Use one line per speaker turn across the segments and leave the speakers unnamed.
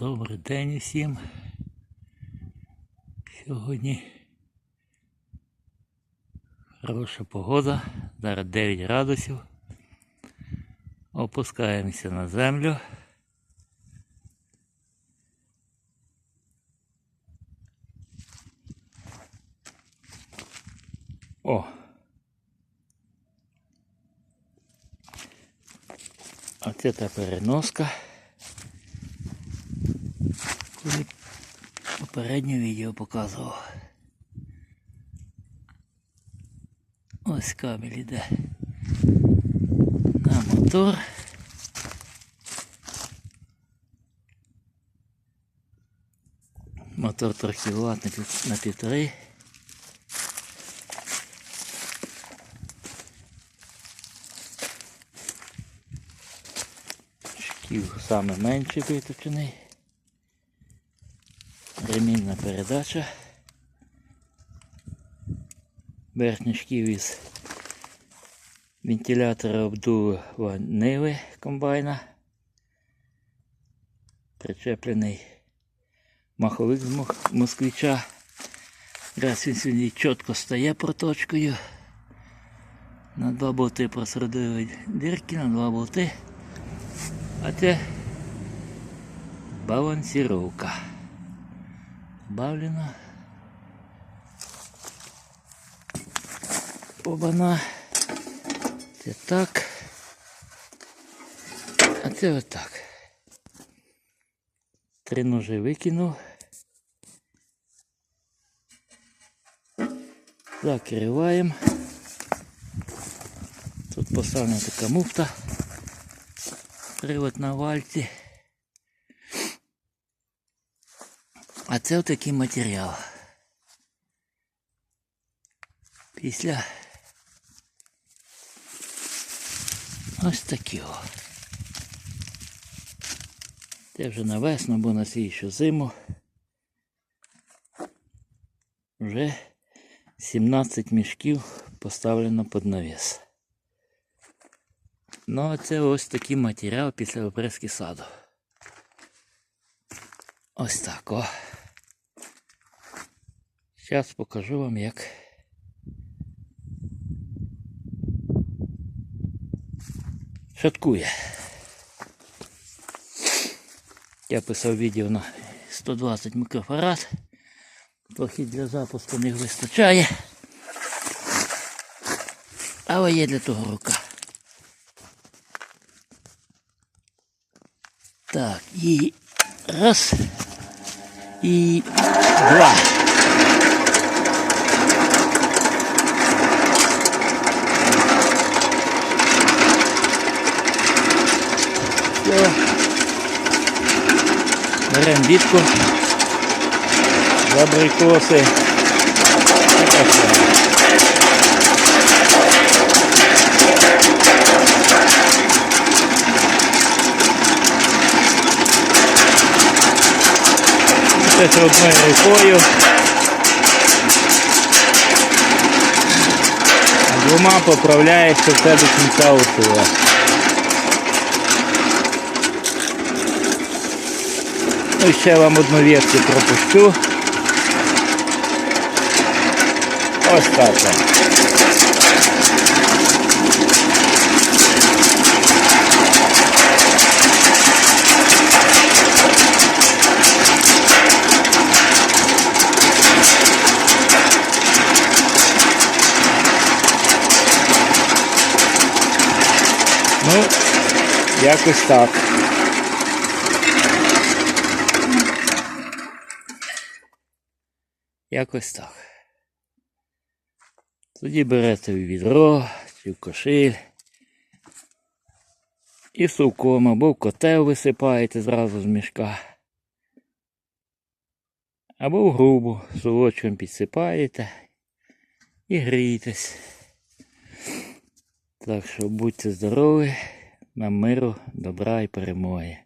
Добрий день усім. Сьогодні хороша погода, зараз 9 градусів. Опускаємося на землю. О! Оце та переноска. Попереднє відео показував. Ось кабель іде на мотор. Мотор трохи ватт на, півтори. Шків саме менший виточений. Ремінна передача. Верхній шків із вентилятора обдува ниви комбайна. Причеплений маховик з москвича. Раз він сьогодні чітко стає проточкою. На два болти просродили дірки, на два болти. А це балансіровка. Бавлено. Обана. Це так. А це отак. Три ножи викинув. Закриваємо. Тут поставлена така муфта. Привод на вальці. А це отакий матеріал. Після ось такі о. Це вже на весну, бо на слідчу зиму. Вже 17 мішків поставлено під навіс. Ну а це ось такий матеріал після обрізки саду. Ось так о. Зараз покажу вам як. Шаткує. Я писав відео на 120 мікрофарад. Трохи для запуску не вистачає. Але є для того рука. Так, і раз. І два. Все. Беремо бітку. Забрикоси. Це одною рукою. Двома поправляєш, щоб це до кінця усило. Ну ще вам одну вірку пропущу. Ось так. Ну, якось так. Якось так. Тоді берете відро чи в кошиль. І сувком або в котел висипаєте зразу з мішка. Або в грубу солочком підсипаєте і грієтесь. Так що будьте здорові, нам миру, добра і перемоги.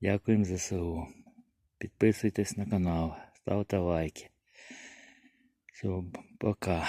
Дякуємо за СУ. Підписуйтесь на канал, ставте лайки. Все, пока.